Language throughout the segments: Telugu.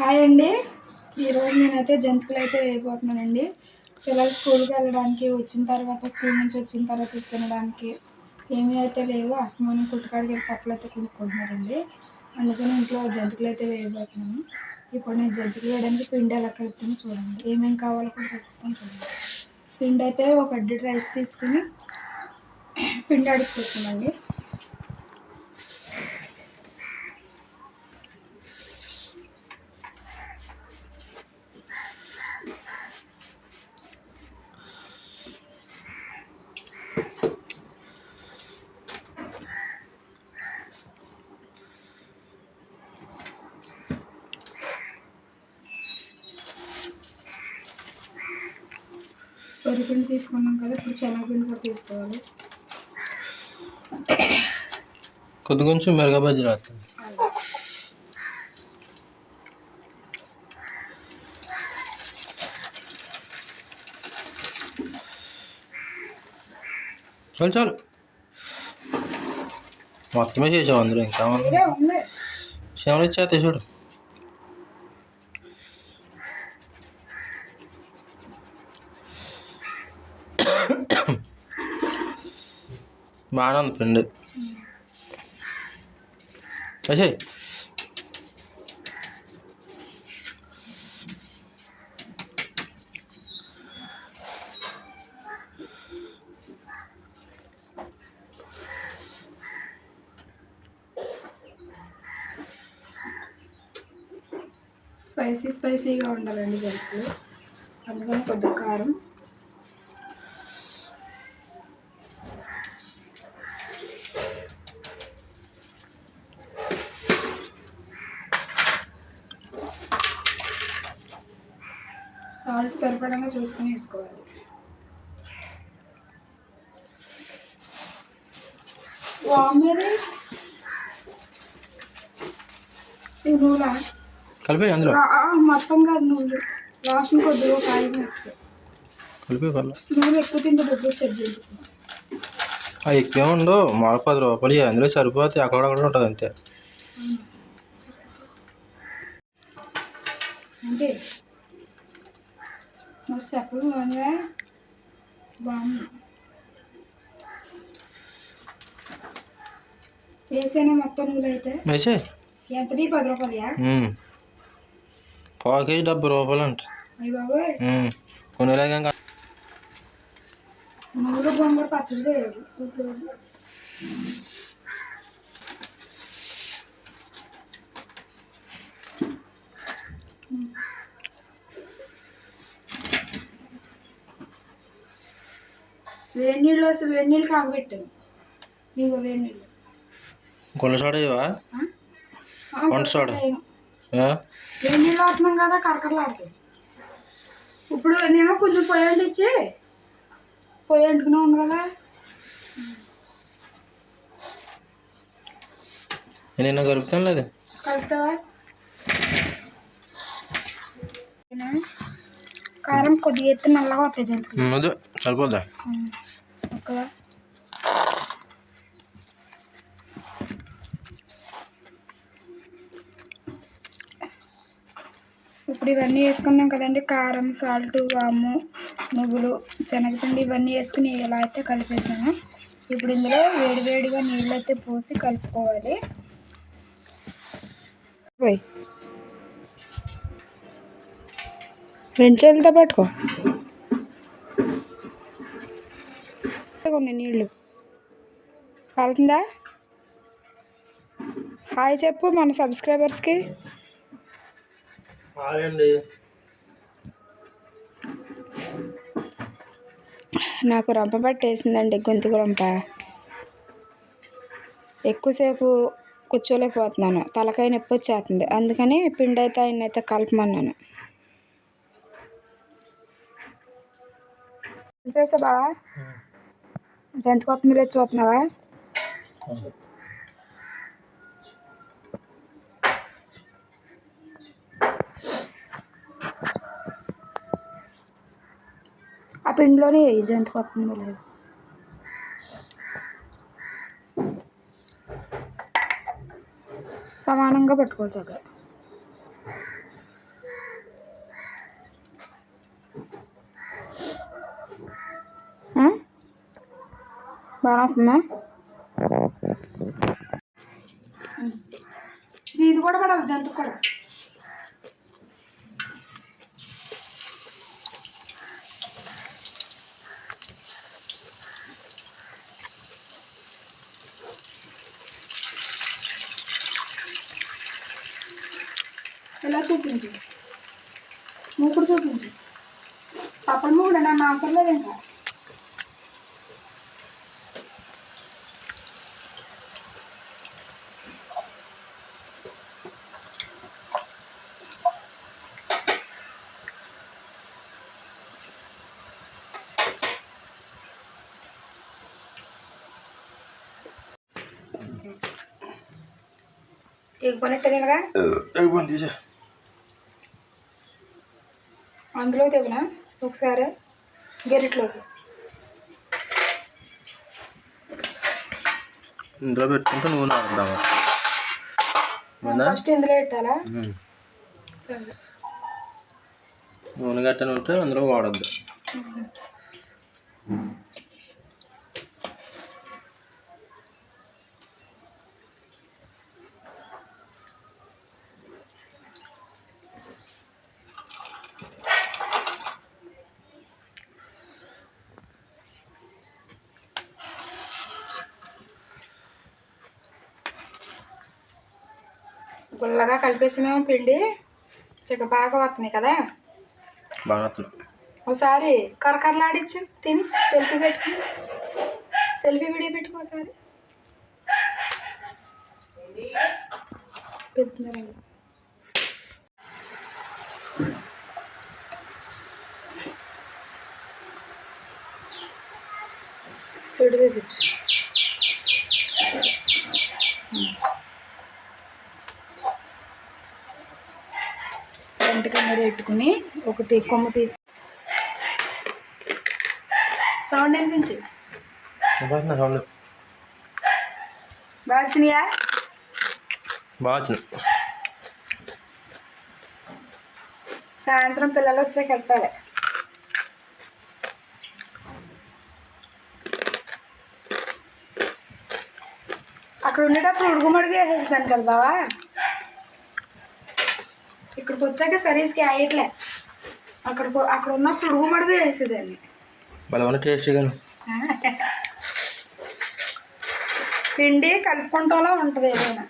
హాయ్ అండి. ఈరోజు నేనైతే జంతికలు అయితే వేయబోతున్నానండి. పిల్లలు స్కూల్కి వెళ్ళడానికి వచ్చిన తర్వాత స్కూల్ నుంచి వచ్చిన తర్వాత తినడానికి ఏమీ అయితే లేవు. అస్తమానం కుట్టుకాడికి వెళ్ళి పప్పులు అయితే కొనుక్కుంటున్నారండి. అందుకని ఇంట్లో జంతికలు అయితే వేయబోతున్నాను. ఇప్పుడు నేను జంతికలు వేయడానికి పిండి ఎలా కలుపుతాను చూడండి. ఏమేమి కావాలో కూడా చూపిస్తాను చూడండి. పిండి అయితే ఒక అడ్డు రైస్ తీసుకుని పిండి అడుచుకొచ్చామండి వరిపిండి తీసుకున్నాం కదా ఇప్పుడు శనగపిండి కూడా తీసుకోవాలి. కొద్ది కొంచెం మిరగా బజ్జీ రాస్తుంది చాలు చాలు. మొత్తమే చేసావు అందులో ఇంకా. ఉంది ఇదే ఉంది. శనగలు ఇచ్చేస్తే చూడు బాగానే ఉంది పిండి వచ్చాయి స్పైసీ స్పైసీగా ఉండాలండి జంతువులు అందుకని కొద్దిగా కారం సాల్ట్ సరిపడంగా చూసుకొని వేసుకోవాలి. కలిపి అందులో? మొత్తం కాదు నూనె. లాస్ట్ కొద్దిగా కలిపి నూనె ఎక్కువ తింటే అవి ఎక్కువ ఉండవు. పది రూపాయలు. అందులో సరిపోతే అక్కడక్కడ ఉంటుంది అంతే. అంటే మరి చెప్పదు బాగా బాగుంది వేసేనా మొత్తం నూనె అయితే వేసే ఎంతది పది రూపాయలయా పావు కేజీ డెబ్బై రూపాయలు అంట అయ్యి బాబోయ్ కొనేలాగా ఇంకా నూనె బొంగర పచ్చడి చేయాలి వేడి నీళ్ళు వస్తే వేడి నీళ్ళు కాగబెట్టాను ఇగో వేడి నీళ్ళు కొండ సోడా ఇవా వంట సోడా. వేడి నీళ్ళు అవుతున్నాం కదా కరకరలాడుతాయి ఇప్పుడు నేను కొంచెం పొయ్యి అంటించి పొయ్యి అంటుకునే ఉంది కదా. నేను కలుపుతాను లేదు? కలుపుతావా? కారం కొద్దిగా ఎత్తి నల్లగా వస్తాయి జంతువులు సరిపోద్దా? ఓకేవా ఇప్పుడు ఇవన్నీ వేసుకున్నాం కదండి. కారం సాల్ట్ వాము నువ్వులు శనగపిండి ఇవన్నీ వేసుకుని ఎలా అయితే కలిపేసాను ఇప్పుడు ఇందులో వేడివేడిగా నీళ్ళు అయితే పోసి కలుపుకోవాలి. రెండు చేతులతో పట్టుకో. కొన్ని నీళ్ళు. కాలుతుందా? హాయ్ చెప్పు మన సబ్స్క్రైబర్స్కి. నాకు రంప పట్టేసిందండి గొంతుకు రంప. ఎక్కువసేపు కూర్చోలేకపోతున్నాను తలకాయ నొప్పి వచ్చేస్తుంది అందుకని పిండి అయితే ఆయన అయితే కలపమన్నాను చూసా బావా జంతు కొత్తిమీర వచ్చి చూస్తున్నావా ఆ పిండిలోనే వేయి జంతు కొత్తిమీర లేదు సమానంగా పట్టుకోవచ్చు అక్కడ బాగా వస్తుందా ఇది కూడా పడాలి జంతువు కూడా. ఇలా చూపించు. మూకుడు చూపించు. పప్పల మూకుడు నన్ను అవసరం లేదు ఇంకా ఎగిపోయింది తీసే అందులో తెగినా ఒకసారి గెరిట్లోకి ఇందులో పెట్టుకుంటే నూనె అవునా? ఫస్ట్ ఇందులో పెట్టాలా. సరే. నూనె గట్టని ఉంటే అందులో వాడద్దు. గుల్లగా కలిపేసామేమో పిండి. చిక్క బాగా వస్తున్నాయి కదా? బాగా. ఒకసారి కరకరలాడించు తిని సెల్ఫీ పెట్టుకుని సెల్ఫీ వీడియో పెట్టుకో ఒకసారి పెడుతున్నారండి పెడు చూపించు కెమెరా పెట్టుకుని ఒకటి కొమ్మ తీసి. సౌండ్ అనిపించి బాగా వచ్చినాయా? బాగా సాయంత్రం పిల్లలు వచ్చాక కట్టాలి. అక్కడ ఉండేటప్పుడు ఉడుగుమడుగు వేసేసాను కదా బావా. ఇక్కడికి వచ్చాక సరీస్కి అయ్యట్లే అక్కడ అక్కడ ఉన్నప్పుడు ఉడుగుమడుగు వేసేదాన్ని. భలే ఉన్న టేస్టీగాను పిండి కలుపుకుంటాలో ఉంటుంది ఏదైనా.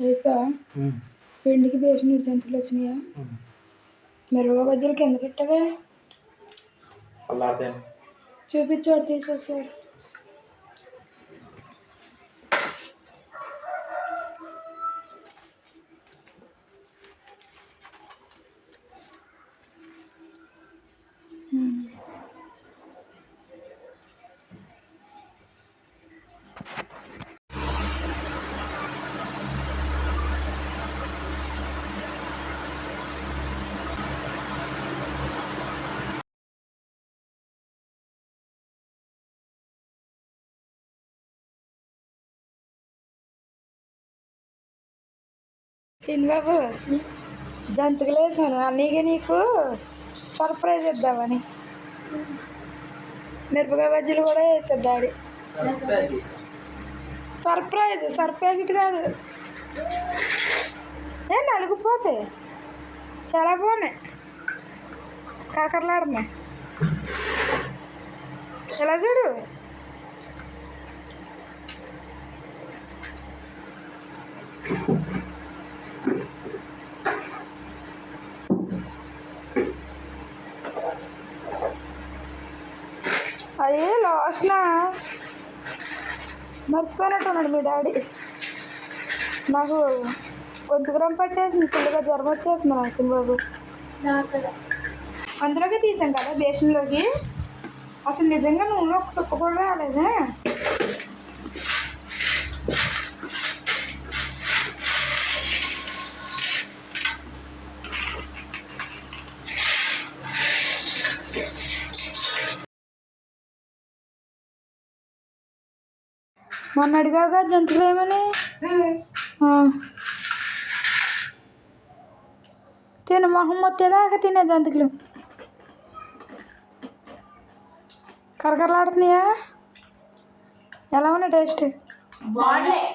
వేసా. పిండికి బేసిన జంతువులు వచ్చినాయా? మెరుగు బజ్జీలు కింద పెట్టవే. చల్లారిపోయాను. చూపించాడు తీసి ఒకసారి చిన్నబాబు జంతువులు వేసాను అన్నీగా నీకు సర్ప్రైజ్ ఇద్దామని. మిరపకాయ బజ్జీలు కూడా వేసాడు డాడీ. సర్ప్రైజ్ సర్ప్రైజ్ కాదు. ఏ నలుగుపోతే చాలా బాగున్నాయి. కాకరలాడున్నాయి. ఎలా చూడు? మర్చిపోయినట్టున్నాడు మీ డాడీ. నాకు గొంతుకురం పట్టేసింది ఫుల్గా జ్వరం వచ్చేస్తుంది నరసింహ బాబు. అందులోకి తీసాం కదా బేషన్లోకి. అసలు నిజంగా నూనె ఒక చుక్క కూడా రాలేదా? మొన్న అడిగా జంతువులు ఏమని? తిను మొహం వచ్చేదాకా తినే జంతువులు. కరకరలాడుతున్నాయా? ఎలా ఉన్నాయి టేస్ట్? బాగున్నాయి.